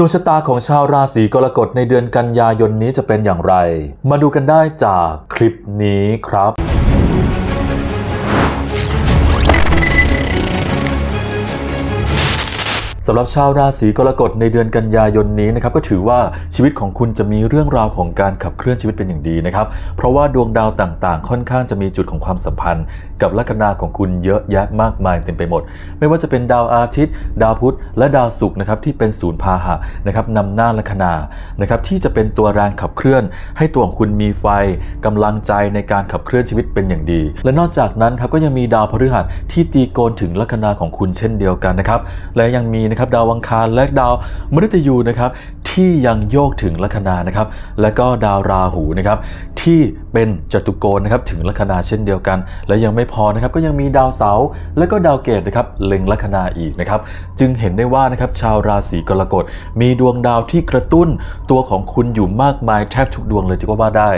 ดวงชะตาของชาวราศีกรกฎในเดือนกันยายนนี้จะเป็นอย่างไร มาดูกันได้จากคลิปนี้ครับ สำหรับชาวราศีกรกฎในเดือนกันยายนนี้นะครับก็ถือว่าชีวิตของคุณจะมีเรื่องราวของการขับเคลื่อนชีวิตเป็นอย่างดีนะครับ เพราะว่าดวงดาวต่างๆ ค่อนข้างจะมีจุดของความสัมพันธ์ กับลัคนาของคุณเยอะแยะมากมายเต็มไปหมด ไม่ว่าจะเป็นดาวอาทิตย์ ดาวพุธและดาวศุกร์นะครับที่เป็นศูนย์พาหะนะครับนำหน้าลัคนานะครับที่จะเป็นตัวแรงขับเคลื่อน ให้ตัวของคุณมีไฟกำลังใจในการขับเคลื่อนชีวิตเป็นอย่างดี และนอกจากนั้นครับก็ยังมีดาวพฤหัสที่ตีโกนถึงลัคนาของคุณเช่นเดียวกันนะครับและยังมีนะครับดาวอังคารและดาวมฤตยูนะครับที่ยังโยกถึงลัคนานะครับและก็ดาวราหูนะครับที่เป็นจตุโกณนะครับถึงลัคนาเช่นเดียวกัน และยังไม่พอนะครับก็ยังมีดาวเสาร์และก็ดาวเกตนะครับเล็งลัคนาอีกนะครับจึงเห็นได้ว่านะครับชาวราศีกรกฎมีดวงดาวที่กระตุ้นตัวของคุณอยู่มากมายแทบทุกดวงเลยจะก็ว่าได้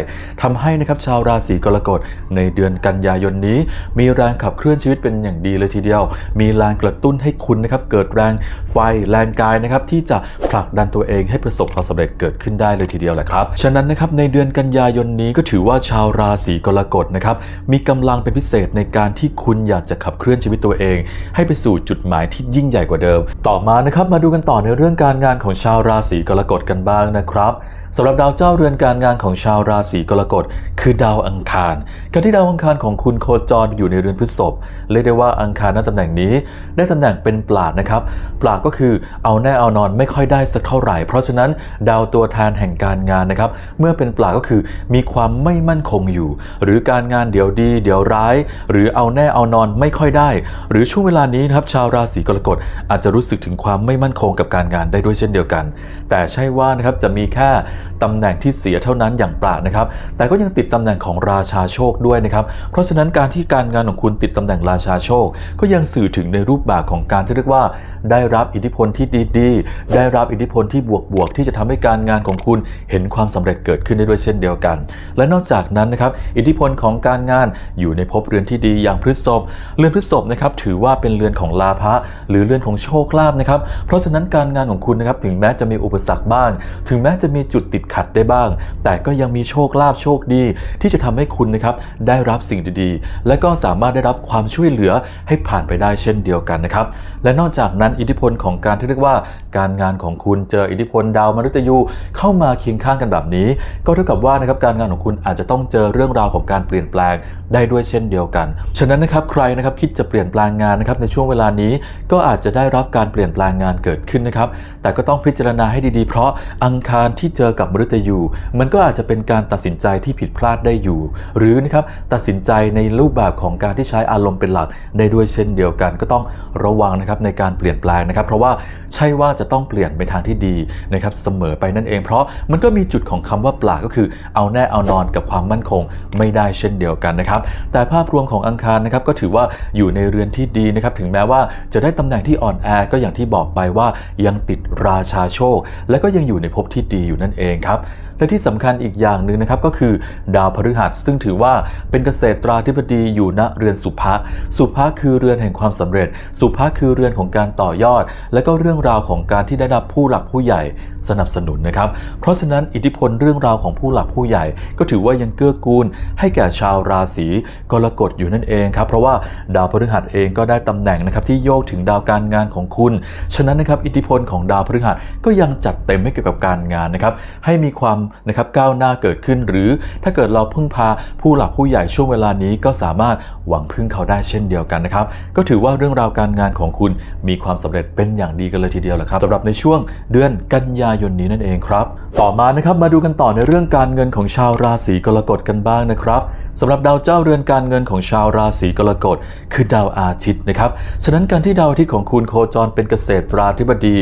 ทำให้นะครับชาวราศีกรกฎในเดือนกันยายนนี้ มีแรงขับเคลื่อนชีวิตเป็นอย่างดีเลยทีเดียว มีแรงกระตุ้นให้คุณนะครับเกิดแรงไฟแรงกายนะครับที่จะผลักดันตัวเองให้ประสบความสำเร็จเกิดขึ้นได้เลยทีเดียวแหละครับ ฉะนั้นนะครับในเดือนกันยายนนี้ก็ถือว่าชาวราศีกรกฎนะครับมีกำลังเป็นพิเศษในการที่คุณอยากจะขับเคลื่อนชีวิตตัวเอง ให้ไปสู่จุดหมายที่ยิ่งใหญ่กว่าเดิม ต่อมานะครับมาดูกันต่อในเรื่องการงานของชาวราศีกรกฎกันบ้างนะครับสำหรับดาวเจ้าเรือนการงานของชาวราศีกรกฎคือดาวอังคาร การที่ดาวอังคารของคุณโคจรอยู่ในเรือนพฤษภเรียกได้ว่าอังคารณตำแหน่งนี้ ได้ตำแหน่งเป็นปลาดนะครับปลาดก็คือเอาแน่เอานอนไม่ค่อยได้สักเท่าไหร่ เพราะฉะนั้นดาวตัวแทนแห่งการงานนะครับ เมื่อเป็นปลาก็คือมีความไม่มั่นคงอยู่ หรือการงานเดี๋ยวดีเดี๋ยวร้าย หรือเอาแน่เอานอนไม่ค่อยได้ หรือช่วงเวลานี้นะครับชาวราศีกรกฎอาจจะรู้สึกถึงความไม่มั่นคงกับการงานได้ด้วยเช่นเดียวกัน แต่ใช่ว่านะครับจะมีแค่ตำแหน่งที่เสียเท่านั้นอย่างปรานะครับ แต่ก็ยังติดตำแหน่งของราชาโชคด้วยนะครับ เพราะฉะนั้นการที่การงานของคุณติดตำแหน่งราชาโชค ก็ยังสื่อถึงในรูปแบบของการที่เรียกว่า ได้รับอิทธิพลที่ดีๆ ได้รับอิทธิพลที่บวกๆที่จะทำให้การงานของคุณเห็นความสำเร็จเกิดขึ้นได้ด้วยเช่นเดียวกัน และนอกจากนั้นนะครับอิทธิพลของการงานอยู่ในภพเรือนที่ดีอย่างพฤษภเรือนพฤษภนะครับถือว่าเป็นเรือนของลาภะหรือเรือนของโชคลาภนะครับเพราะฉะนั้นการงานของคุณนะครับถึงแม้จะมีอุปสรรคบ้าง ถึงแม้จะมีจุดติดขัดได้บ้าง แต่ก็ยังมีโชคลาภโชคดีที่จะทำให้คุณนะครับได้รับสิ่งดีๆ และก็สามารถได้รับความช่วยเหลือให้ผ่านไปได้เช่นเดียวกันนะครับและนอกจากนั้นอิทธิพลของการที่เรียกว่าการงานของคุณเจออิทธิพลดาวมฤตยูเข้ามาเคียงข้างกันแบบนี้ ก็เท่ากับว่านะครับการงานของคุณอาจจะต้องเจอเรื่องราวของการเปลี่ยนแปลงได้ด้วยเช่นเดียวกัน ฉะนั้นนะครับใครนะครับคิดจะเปลี่ยนแปลงงานนะครับในช่วงเวลานี้ก็อาจจะได้รับการเปลี่ยนแปลงงานเกิดขึ้นนะครับ แต่ก็ต้องพิจารณาให้ดีๆ เพราะอังคารที่เจอกับมฤตยูมันก็อาจจะเป็นการตัดสินใจที่ผิดพลาดได้อยู่ หรือนะครับตัดสินใจในรูปแบบของการที่ใช้อารมณ์เป็นหลักได้ด้วยเช่นเดียวกัน ก็ต้องระวังนะครับในการเปลี่ยนแปลงนะครับเพราะว่าใช่ว่าจะต้องเปลี่ยนไปทางที่ดีนะครับเสมอไปนั่นเอง เพราะมันก็มีจุดของคำว่าปลาก็คือเอาแน่เอานอนกับความมั่นคงไม่ได้เช่นเดียวกันนะครับแต่ภาพรวมของอังคารนะครับก็ถือว่าอยู่ในเรือนที่ดีนะครับถึงแม้ว่าจะได้ตำแหน่งที่อ่อนแอก็อย่างที่บอกไปว่ายังติดราชาโชค และก็ยังอยู่ในภพที่ดีอยู่นั่นเองครับ และที่สำคัญอีกอย่างหนึ่งนะครับก็คือดาวพฤหัส ซึ่งถือว่าเป็นเกษตราธิบดีอยู่ณเรือนสุภะสุภะคือเรือนแห่งความสำเร็จ สุภะคือเรือนของการต่อยอด และก็เรื่องราวของการที่ได้รับผู้หลักผู้ใหญ่สนับสนุนนะครับ เพราะฉะนั้นอิทธิพลเรื่องราวของผู้หลักผู้ใหญ่ ก็ถือว่ายังเกื้อกูล ให้แก่ชาวราศีกรกฎอยู่นั่นเองครับเพราะว่าดาวพฤหัสเองก็ได้ตำแหน่งนะครับที่โยกถึงดาวการงานของคุณ ฉะนั้นนะครับอิทธิพลของดาวพฤหัสก็ยังจัดเต็มให้เกี่ยวกับการงานนะครับให้มีความนะครับก้าวหน้าเกิดขึ้น หรือถ้าเกิดเราพึ่งพาผู้หลักผู้ใหญ่ช่วงเวลานี้ก็สามารถหวังพึ่งเขาได้เช่นเดียวกันนะครับ ก็ถือว่าเรื่องราวการงานของคุณมีความสำเร็จเป็นอย่างดีกันเลยทีเดียวแหละครับสำหรับในช่วงเดือนกันยายนนี้นั่นเองครับ ต่อมานะครับมาดูกันต่อในเรื่องการเงินของชาวราศีกรกฎกันบ้างนะครับสำหรับดาวเจ้าเรือนการเงินของชาวราศีกรกฎคือดาวอาทิตย์นะครับฉะนั้นการที่ดาวอาทิตย์ของคุณโคจรเป็นเกษตราธิบดี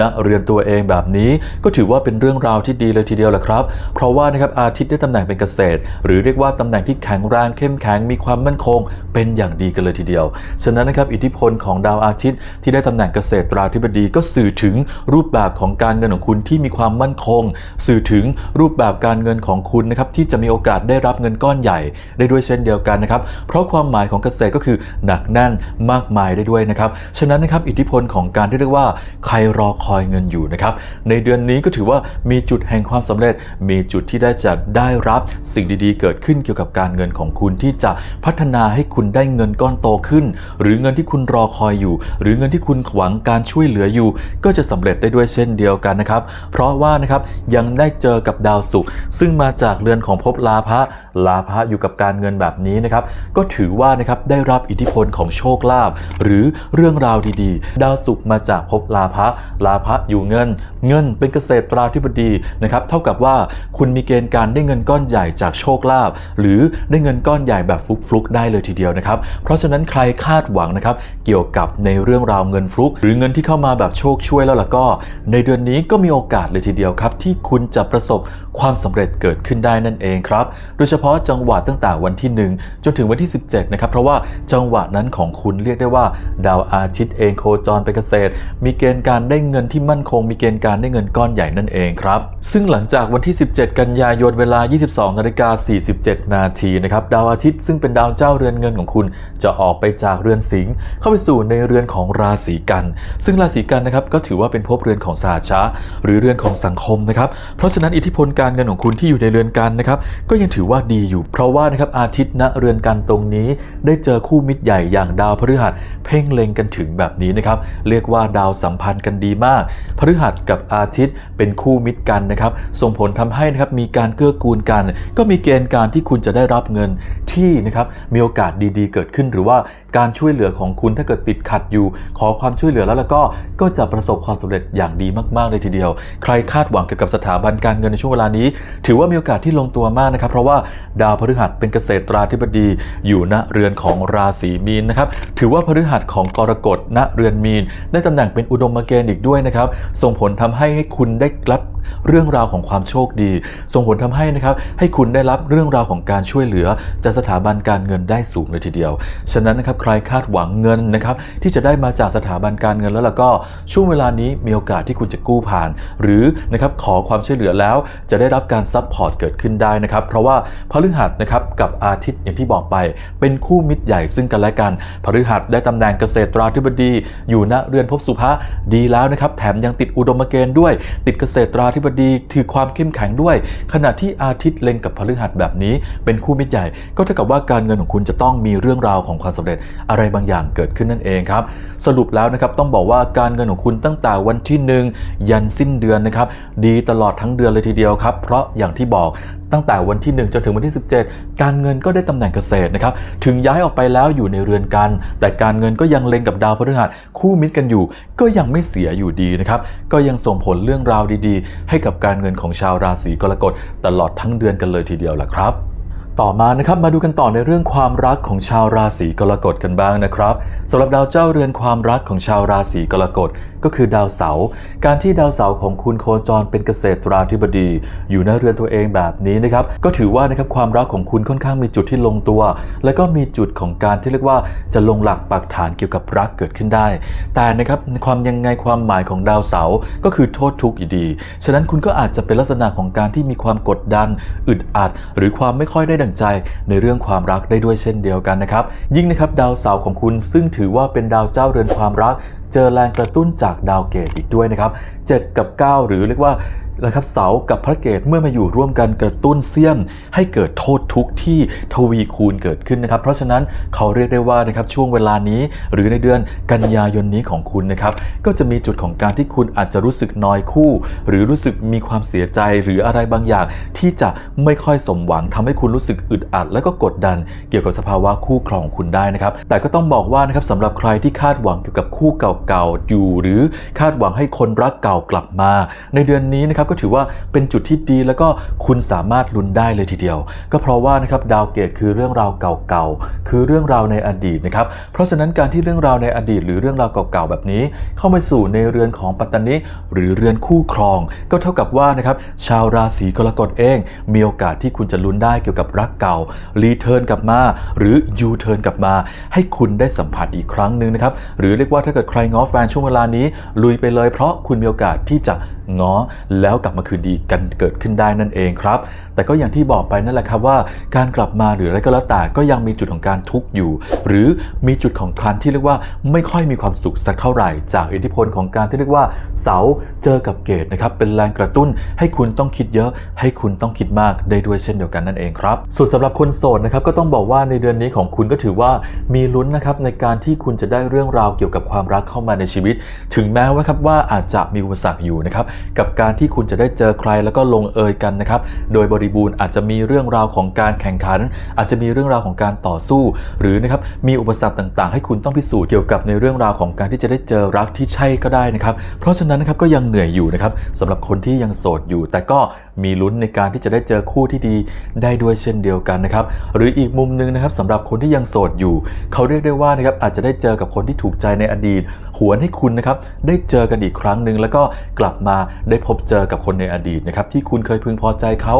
ณเรือนตัวเองแบบนี้ ก็ถือว่าเป็นเรื่องราวที่ดีเลยทีเดียวแหละครับเพราะว่านะครับอาทิตย์ได้ตำแหน่งเป็นเกษตร หรือเรียกว่าตำแหน่งที่แข็งแรงเข้มแข็งมีความมั่นคง เป็นอย่างดีกันเลยทีเดียว ฉะนั้นนะครับอิทธิพลของดาวอาทิตย์ที่ได้ตำแหน่งเกษตรราธิบดีก็สื่อถึงรูปปแบบของการเงินของคุณที่มีความมั่นคง สื่อถึงรูปแบบการเงินของคุณนะครับที่จะมีโอกาสได้รับเงินก้อนใหญ่ ได้ด้วยเช่นเดียวกันนะครับ เพราะความหมายของเกษตรก็คือหนักแน่นมากมายได้ด้วยนะครับ ฉะนั้นนะครับอิทธิพลของการที่เรียกว่าใครรอคอยเงินอยู่นะครับในเดือนนี้ก็ถือว่ามีจุดแห่งความสำเร็จมีจุดที่ได้จะได้รับสิ่งดีๆ เกิดขึ้นเกี่ยวกับการเงินของคุณที่จะพัฒนาให้คุณได้เงินก้อนโตขึ้น หรือเงินที่คุณรอคอยอยู่ หรือเงินที่คุณหวังการช่วยเหลืออยู่ ก็จะสำเร็จได้ด้วยเช่นเดียวกันนะครับ เพราะว่านะครับยังได้เจอกับดาวศุกร์ซึ่งมาจากเรือนของภพลาภะลาภะอยู่กับการเงินแบบนี้นะครับ ก็ถือว่านะครับได้รับอิทธิพลของโชคลาภหรือเรื่องราวดีๆ ดาวศุกร์มาจากภพลาภะลาภะอยู่เงิน เงินเป็นเกษตราธิบดีนะครับเท่ากับว่าคุณมีเกณฑ์การได้เงินก้อนใหญ่จากโชคลาภหรือได้เงินก้อนใหญ่แบบฟลุกๆได้เลยทีเดียวนะครับ เพราะฉะนั้นใครคาดหวังนะครับเกี่ยวกับในเรื่องราวเงินฟลุก หรือเงินที่เข้ามาแบบโชคช่วยแล้วล่ะก็ ในเดือนนี้ก็มีโอกาสเลยทีเดียวครับ ที่คุณจะประสบความสำเร็จเกิดขึ้นได้นั่นเองครับโดยเฉพาะจังหวะตั้งแต่วันที่ 1 จนถึงวันที่ 17นะครับเพราะว่าจังหวะนั้นของคุณเรียกได้ว่า ดาวอาทิตย์เองโคจรไปเกษตร มีเกณฑ์การได้เงินที่มั่นคง มีเกณฑ์การได้เงินก้อนใหญ่นั่นเองครับ ซึ่งหลังจากวันที่ 17 กันยายนเวลา 22นาฬิกา47 นาทีนะครับดาวอาทิตย์ซึ่งเป็นดาวเจ้าเรือนเงินของคุณ จะออกไปจากเรือนสิงห์เข้าไปสู่ในเรือนของราศีกัน ซึ่งราศีกันนะครับก็ถือว่าเป็นภพเรือนของสหชาหรือเรือนของสังคมนะครับเพราะฉะนั้นอิทธิพลการเงินของคุณที่อยู่ในเรือนกันนะครับก็ยังถือว่าดีอยู่ เพราะว่านะครับอาทิตย์ณเรือนกันตรงนี้ ได้เจอคู่มิตรใหญ่อย่างดาวพฤหัสเพ่งเล็งกันถึงแบบนี้นะครับเรียกว่าดาวสัมพันธ์กันดีมาก พฤหัสกับอาทิตย์ เป็นคู่มิตรกันนะครับ ส่งผลทำให้นะครับมีการเกื้อกูลกัน ก็มีเกณฑ์การที่คุณจะได้รับเงินที่นะครับมีโอกาสดีๆ เกิดขึ้น หรือว่าการช่วยเหลือของคุณถ้าเกิดติดขัดอยู่ ขอความช่วยเหลือแล้วแล้วก็ก็จะประสบความสำเร็จอย่างดีมากๆเลยทีเดียว ใครคาดหวังเกี่ยวกับสถาบันการเงินในช่วงเวลานี้ ถือว่ามีโอกาสที่ลงตัวมากนะครับ เพราะว่าดาวพฤหัสเป็นเกษตราธิบดีอยู่ณเรือนของราศีมีนนะครับถือว่าพฤหัสของกรกฎณเรือนมีน ได้ตำแหน่งเป็นอุดมเกณฑ์อีกด้วยนะครับส่งผลททำให้คุณได้รับ เรื่องราวของความโชคดี ส่งผลทำให้นะครับให้คุณได้รับเรื่องราวของการช่วยเหลือจากสถาบันการเงินได้สูงเลยทีเดียว ฉะนั้นนะครับใครคาดหวังเงินนะครับที่จะได้มาจากสถาบันการเงินแล้วล่ะก็ช่วงเวลานี้มีโอกาสที่คุณจะกู้ผ่าน หรือนะครับขอความช่วยเหลือแล้วจะได้รับการซัพพอร์ตเกิดขึ้นได้นะครับเพราะว่าพฤหัสนะครับกับอาทิตย์อย่างที่บอกไป เป็นคู่มิตรใหญ่ซึ่งกันและกันพฤหัสได้ตำแหน่งเกษตราธิบดี อยู่ณเรือนภพสุภะดีแล้วนะครับแถมยังติดอุดมเกณฑ์ด้วย ติดเกษตราธิบดีถือความเข้มแข็งด้วย ขณะที่อาทิตย์เล็งกับพฤหัสแบบนี้ เป็นคู่มิตรใหญ่ ก็เท่ากับว่าการเงินของคุณจะต้องมีเรื่องราวของความสำเร็จอะไรบางอย่างเกิดขึ้นนั่นเองครับ สรุปแล้วนะครับต้องบอกว่าการเงินของคุณตั้งแต่วันที่ 1 ยันสิ้นเดือนนะครับดีตลอดทั้งเดือนเลยทีเดียวครับ เพราะอย่างที่บอก ตั้งแต่วันที่ 1 จนถึงวันที่ 17 การเงินก็ได้ตำแหน่งเกษตรนะครับถึงย้ายออกไปแล้วอยู่ในเรือนกัน แต่การเงินก็ยังเล็งกับดาวพฤหัสคู่มิตรกันอยู่ ก็ยังไม่เสียอยู่ดีนะครับก็ยังส่งผลเรื่องราวดีๆ ให้กับการเงินของชาวราศีกรกฎตลอดทั้งเดือนกันเลยทีเดียวแหละครับ ต่อมานะครับมาดูกันต่อในเรื่องความรักของชาวราศีกรกฎกันบ้างนะครับสำหรับดาวเจ้าเรือนความรักของชาวราศีกรกฎก็คือดาวเสาร์การที่ดาวเสาร์ของคุณโคจรเป็นเกษตราธิบดี อยู่ในเรือนตัวเองแบบนี้นะครับก็ถือว่านะครับความรักของคุณค่อนข้างมีจุดที่ลงตัว และก็มีจุดของการที่เรียกว่าจะลงหลักปักฐานเกี่ยวกับรักเกิดขึ้นได้ แต่นะครับความยังไงความหมายของดาวเสาร์ก็คือโทษทุกข์อยู่ดี ฉะนั้นคุณก็อาจจะเป็นลักษณะของการที่มีความกดดันอึดอัด หรือความไม่ค่อยได้ดั่งใจในเรื่องความรักได้ด้วยเช่นเดียวกันนะครับ ยิ่งนะครับดาวเสาร์ของคุณซึ่งถือว่าเป็นดาวเจ้าเรือนความรัก เจอแรงกระตุ้นจากดาวเกตอีกด้วยนะครับ 7 กับ 9 หรือเรียกว่า นะครับเสากับพระเกตเมื่อมาอยู่ร่วมกันกระตุ้นเสี้ยม ให้เกิดโทษทุกข์ที่ทวีคูณเกิดขึ้นนะครับ เพราะฉะนั้นเขาเรียกได้ว่านะครับช่วงเวลานี้ หรือในเดือนกันยายนนี้ของคุณนะครับก็จะมีจุดของการที่คุณอาจจะรู้สึกนอยคู่ หรือรู้สึกมีความเสียใจหรืออะไรบางอย่าง ที่จะไม่ค่อยสมหวังทำให้คุณรู้สึกอึดอัด และก็กดดัน เกี่ยวกับสภาวะคู่ครองคุณได้นะครับ แต่ก็ต้องบอกว่านะครับสำหรับใครที่คาดหวังเกี่ยวกับคู่เก่าๆอยู่ หรือคาดหวังให้คนรักเก่ากลับมา ในเดือนนี้นะครับก็ถือว่าเป็นจุดที่ดีแล้วก็คุณสามารถลุ้นได้เลยทีเดียว ก็เพราะว่านะครับดาวเกตคือเรื่องราวเก่าๆคือเรื่องราวในอดีตนะครับเพราะฉะนั้นการที่เรื่องราวในอดีต หรือเรื่องราวเก่าๆแบบนี้ เข้ามาสู่ในเรือนของปัตตานิหรือเรือนคู่ครอง ก็เท่ากับว่านะครับชาวราศีกรกฎเอง มีโอกาสที่คุณจะลุ้นได้เกี่ยวกับรักเก่ารีเทิร์นกลับมา หรือยูเทิร์นกลับมา ให้คุณได้สัมผัสอีกครั้งหนึ่งนะครับหรือเรียกว่าถ้าเกิดใครง้อแฟนช่วงเวลานี้ ลุยไปเลยเพราะคุณมีโอกาสที่จะง้อ แล้วกลับมาคืนดีกันเกิดขึ้นได้นั่นเองครับ แต่ก็อย่างที่บอกไปนั่นแหละครับว่า การกลับมาหรืออะไรก็แล้วแต่ก็ยังมีจุดของการทุกข์อยู่ หรือมีจุดของการที่เรียกว่าไม่ค่อยมีความสุขสักเท่าไหร่ จากอิทธิพลของการที่เรียกว่า เสาเจอกับเกตนะครับเป็นแรงกระตุ้นให้คุณต้องคิดเยอะ ให้คุณต้องคิดมากได้ด้วยเช่นเดียวกันนั่นเองครับส่วนสำหรับคนโสดนะครับก็ต้องบอกว่าในเดือนนี้ของคุณก็ถือว่ามีลุ้นนะครับในการที่คุณจะได้เรื่องราวเกี่ยวกับความรักเข้ามาในชีวิต ถึงแม้ว่าครับว่าอาจจะมีอุปสรรคอยู่นะครับกับการที่คุณจะได้เจอใครแล้วก็ลงเอยกันนะครับ โดยบริบูรณ์อาจจะมีเรื่องราวของการแข่งขัน อาจจะมีเรื่องราวของการต่อสู้ หรือนะครับมีอุปสรรคต่างๆ ให้คุณต้องพิสูจน์เกี่ยวกับในเรื่องราวของการที่จะได้เจอรักที่ใช่ก็ได้นะครับ เพราะฉะนั้นนะครับก็ยังเหนื่อยอยู่นะครับสำหรับคนที่ยังโสดอยู่ แต่ก็มีลุ้นในการที่จะได้เจอคู่ที่ดีได้ด้วยเช่นเดียวกันนะครับหรืออีกมุมหนึงนะครับสำหรับคนที่ยังโสดอยู่ เขาเรียกได้ว่านะครับอาจจะได้เจอกับคนที่ถูกใจในอดีต หวนให้คุณนะครับได้เจอกันอีกครั้งหนึ่งแล้วก็กลับมาได้พบเจอกับคนในอดีตนะครับที่คุณเคยพึงพอใจเขา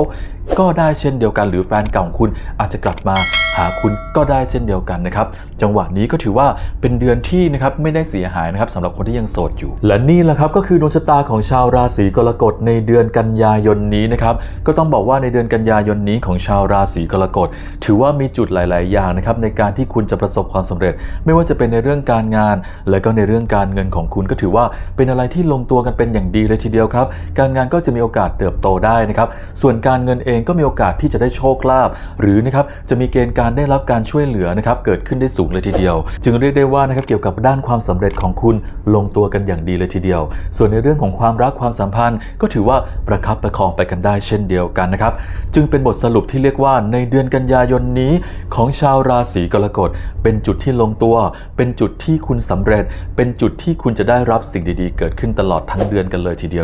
ก็ได้เช่นเดียวกัน หรือแฟนเก่าของคุณอาจจะกลับมาหาคุณก็ได้เช่นเดียวกันนะครับจังหวะนี้ก็ถือว่าเป็นเดือนที่นะครับไม่ได้เสียหายนะครับสำหรับคนที่ยังโสดอยู่ และนี่แหละครับก็คือดวงชะตาของชาวราศีกรกฎในเดือนกันยายนนี้นะครับก็ต้องบอกว่าในเดือนกันยายนนี้ของชาวราศีกรกฎถือว่ามีจุดหลาย ๆ อย่างนะครับในการที่คุณจะประสบความสำเร็จ ไม่ว่าจะเป็นในเรื่องการงาน และก็ในเรื่องการเงินของคุณก็ถือว่าเป็นอะไรที่ลงตัวกันเป็นอย่างดีเลยทีเดียวครับ การงานก็จะมีโอกาสเติบโตได้นะครับ ส่วนการเงินเองก็มีโอกาสที่จะได้โชคลาภหรือนะครับจะมีเกณฑ์การได้รับการช่วยเหลือนะครับเกิดขึ้นได้สูงเลยทีเดียว จึงเรียกได้ว่านะครับเกี่ยวกับด้านความสำเร็จของคุณลงตัวกันอย่างดีเลยทีเดียว ส่วนในเรื่องของความรักความสัมพันธ์ ก็ถือว่าประคับประคองไปกันได้เช่นเดียวกันนะครับ จึงเป็นบทสรุปที่เรียกว่าในเดือนกันยายนนี้ของชาวราศีกรกฎเป็นจุดที่ลงตัว เป็นจุดที่คุณสำเร็จ เป็นจุดที่คุณจะได้รับสิ่งดีๆ เกิดขึ้นตลอดทั้งเดือนกันเลยทีเดียว